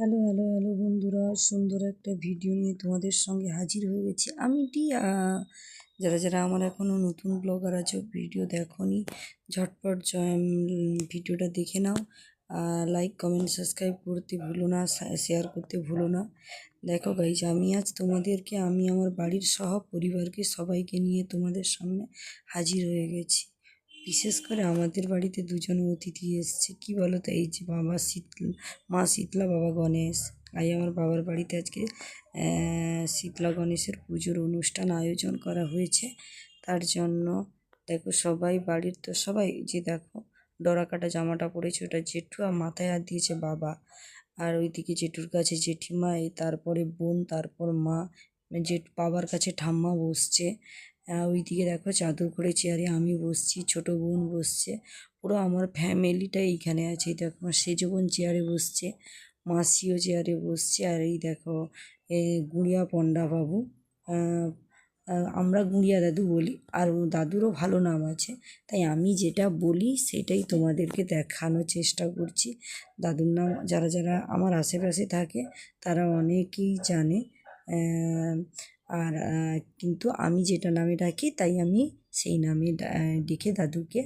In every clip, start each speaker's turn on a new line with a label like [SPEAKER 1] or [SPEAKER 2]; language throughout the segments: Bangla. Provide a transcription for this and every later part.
[SPEAKER 1] হ্যালো হ্যালো হ্যালো বন্ধুরা। সুন্দর একটা ভিডিও নিয়ে তোমাদের সঙ্গে হাজির হয়ে গেছি। আমি টিয়া যারা যারা আমার এখনও নতুন ব্লগার আছে ভিডিও দেখনি, ঝটপট ভিডিওটা দেখে নাও। লাইক কমেন্ট সাবস্ক্রাইব করতে ভুলো না শেয়ার করতে ভুলো না। দেখো গাইজ আমি আজ তোমাদেরকে, আমি আমার বাড়ির সহ পরিবারকে সবাইকে নিয়ে তোমাদের সামনে হাজির হয়ে গেছি। বিশেষ করে আমাদের বাড়িতে দুজন অতিথি এসছে। কি বলো তো এই যে বাবা শীতল, মা শীতলা, বাবা গণেশ। আই আমার বাবার বাড়িতে আজকে শীতলা গণেশের পুজোর অনুষ্ঠান আয়োজন করা হয়েছে। তার জন্য দেখো সবাই বাড়ির তো সবাই যে দেখো ডরা কাটা জামাটা পরেছে, ওটা জেঠু আর মাথায় হাত দিয়েছে বাবা। আর ওইদিকে জেঠুর কাছে জেঠিমা তারপরে বোন, তারপর মা, জেঠ, বাবার কাছে ঠাম্মা বসছে। ওইদিকে দেখো চাদর করে চেয়ারে আমি বসছি, ছোট বোন বসছে, পুরো আমার ফ্যামিলিটা এইখানে আছে। দেখো আমার সেজ বোন চেয়ারে বসছে, মাসিও চেয়ারে বসছে, আর এই দেখো গুড়িয়া পণ্ডা বাবু আমরা গুড়িয়া দাদু বলি, আর দাদুরও ভালো নাম আছে, তাই আমি যেটা বলি সেটাই তোমাদেরকে দেখানোর চেষ্টা করছি। দাদুর নাম যারা যারা আমার আশেপাশে থাকে, তারা অনেকেই জানে আর কিন্তু আমি যেটা নামে ডাকি, তাই আমি সেই নামে ডেকে দাদুকে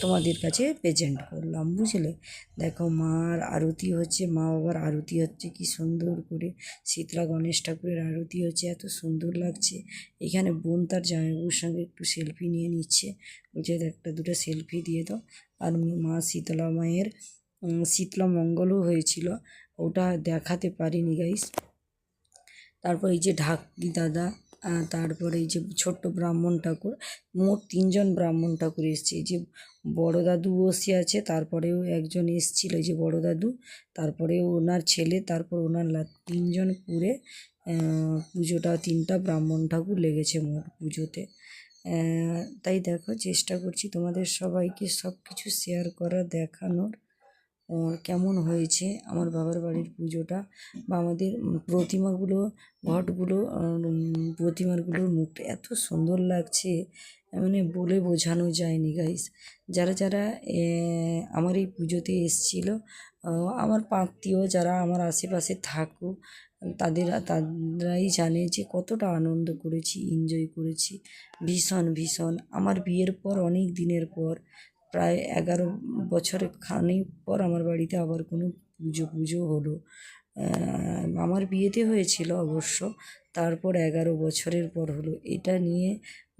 [SPEAKER 1] তোমাদের কাছে প্রেজেন্ট করলাম, বুঝলে? দেখো মার আরতি হচ্ছে, মা বাবার আরতি হচ্ছে, কি সুন্দর করে শীতলা গণেশ ঠাকুরের আরতি হচ্ছে, এত সুন্দর লাগছে। এখানে বোন তার জামাইবাবুর সঙ্গে একটু সেলফি নিয়ে নিচ্ছে, বলছে একটা দুটো সেলফি দিয়ে দাও। আর মা শীতলা মায়ের শীতলা মঙ্গলও হয়েছিল, ওটা দেখাতে পারিনি গাইস তারপর এই যে ঢাকি দাদা তারপরে এই যে ছোট্ট ব্রাহ্মণ ঠাকুর, মোট তিনজন ব্রাহ্মণ ঠাকুর এসছে। এই যে বড় দাদু বসে আছে, তারপরেও একজন এসছিল, এই যে বড় দাদু তারপরে ওনার ছেলে, তারপর ওনার তিনজন পুরে পুজোটা, তিনটা ব্রাহ্মণ ঠাকুর লেগেছে মোট পুজোতে। তাই দেখো, চেষ্টা করছি তোমাদের সবাইকে সব কিছু শেয়ার করা, দেখানোর। কেমন হয়েছে, আমার বাবার বাড়ির পুজোটা বা আমাদের প্রতিমাগুলো, ঘটগুলো প্রতিমাগুলোর মুখটা এত সুন্দর লাগছে মানে বলে বোঝানো যায়নি গাইস যারা যারা আমার এই পুজোতে এসছিল আমার আত্মীয় যারা আমার আশেপাশে থাকুক, তাদের, তারাই জানে যে কতটা আনন্দ করেছি এনজয় করেছি। ভীষণ ভীষণ। আমার বিয়ের পর, অনেক দিনের পর প্রায় এগারো বছরে খানিক পর আমার বাড়িতে আবার কোনো পুজো পুজো হলো। আমার বিয়েতে হয়েছিল অবশ্য। তারপর এগারো বছরের পর হলো। এটা নিয়ে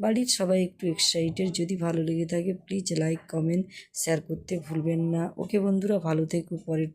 [SPEAKER 1] বাড়ির সবাই একটু এক্সাইটেড যদি ভালো লেগে থাকে প্লিজ লাইক কমেন্ট শেয়ার করতে ভুলবেন না। ওকে বন্ধুরা, ভালো থেকো। পরের